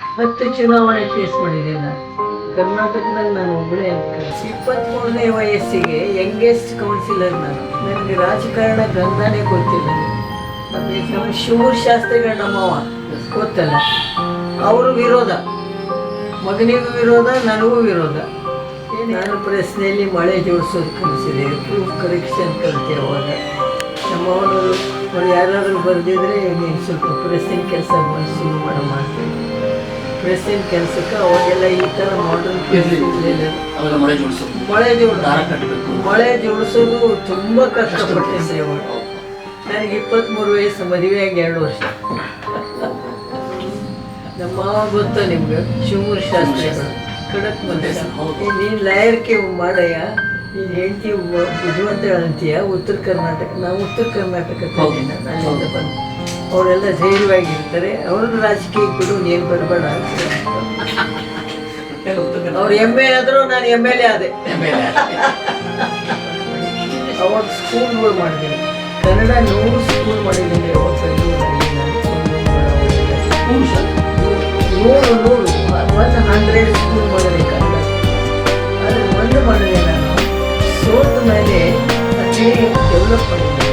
ಹತ್ತು ಚುನಾವಣೆ ಫೇಸ್ ಮಾಡಿದ್ದೀನಿ ನಾನು. ಕರ್ನಾಟಕದಲ್ಲಿ ನಾನು ಒಬ್ಬಳೇ ಇಪ್ಪತ್ತ್ಮೂರನೇ ವಯಸ್ಸಿಗೆ ಯಂಗೆಸ್ಟ್ ಕೌನ್ಸಿಲರ್ ನಾನು. ನನಗೆ ರಾಜಕಾರಣ ಗಂಧನೇ ಗೊತ್ತಿಲ್ಲ. ನಮ್ಮ ಶಿವೂರ್ ಶಾಸ್ತ್ರಿಗಳ ನಮ್ಮವ ಗೊತ್ತಲ್ಲ? ಅವರು ವಿರೋಧ. ಮಗನಿಗೂ ವಿರೋಧ, ನನಗೂ ವಿರೋಧ. ನಾನು ಪ್ರಶ್ನೆಯಲ್ಲಿ ಮಳೆ ಜೋಡಿಸೋದು ಕಲಿಸಿದೆ. ಪ್ರೂಫ್ ಕರೆಕ್ಷನ್ ಕಲಿತೆ ಅವಾಗ. ನಮ್ಮವನವರು ಅವ್ರು ಯಾರಾದರೂ ಬರೆದಿದ್ರೆ ಸ್ವಲ್ಪ ಪ್ರೆಸ್ಸಿನ ಕೆಲಸ ಶುರು ಮಾಡೋ ಮಾಡ್ತೀನಿ ಪ್ರೆಸ್ಸಿನ ಕೆಲಸಕ್ಕೆ ಅವಾಗೆಲ್ಲ ಈ ಥರ ಮಾಡರ್ನ್ ಇರಲಿಲ್ಲ ಮಳೆ ಜೋಡಿಸೋದು. ಮಳೆ ಜೋಡ ದಾರ ಕಟ್ಟಬೇಕು ಮಳೆ ಜೋಡಿಸೋದು ತುಂಬ ಕಷ್ಟಪಟ್ಟೆ ಅವಾಗ ನನಗೆ ಇಪ್ಪತ್ತ್ಮೂರು ವಯಸ್ಸು ಮದುವೆಯಾಗಿ ಎರಡು ವರ್ಷ. ನಮ್ಮ ಮಾವ ಗೊತ್ತಾ ನಿಮ್ಗೆ? ಶಿವಮೂರು ಶಾಸ್ತ್ರಿಗಳು. ಖಡಕ್ ಮನುಷ್ಯ. ನೀನು ಲಾಯರ್ಕೆ ಮಾಡಯ್ಯ ನೀನು ಹೆಂಡತಿ ಬುದ್ಧಿವಂತ ಅಂತೀಯ ಉತ್ತರ ಕರ್ನಾಟಕ ನಾವು ಉತ್ತರ ಕರ್ನಾಟಕ. ಅಲ್ಲಿಂದ ಬಂದು ಅವರೆಲ್ಲ ಧೈರ್ಯವಾಗಿರ್ತಾರೆ ಅವ್ರದ್ದು ರಾಜಕೀಯಕ್ಕೆ ಬಿಡು ನೀನು ಬರಬೇಡ ಅವ್ರು ಎಂ ಎ ಆದರೂ ನಾನು ಎಂ ಎಲ್ ಎ ಆದೆ. ಅವಾಗ ಸ್ಕೂಲ್ಗಳು ಮಾಡಿದ್ದೀನಿ. ಕನ್ನಡ ನೂರು ಸ್ಕೂಲ್ ಮಾಡಿದ್ದೀನಿ. ನೂರು ನೂರು ಒನ್ ಹಂಡ್ರೆಡ್ ಸ್ಕೂಲ್ ಮಾಡಿದೆ ಕನ್ನಡ. ಆದರೆ ಒಂದು ಮಾಡಿದೆ ನಾನು. ಸೋತ ಮೇಲೆ ಅದೇ ಡೆವಲಪ್ ಮಾಡಿದ್ದೆ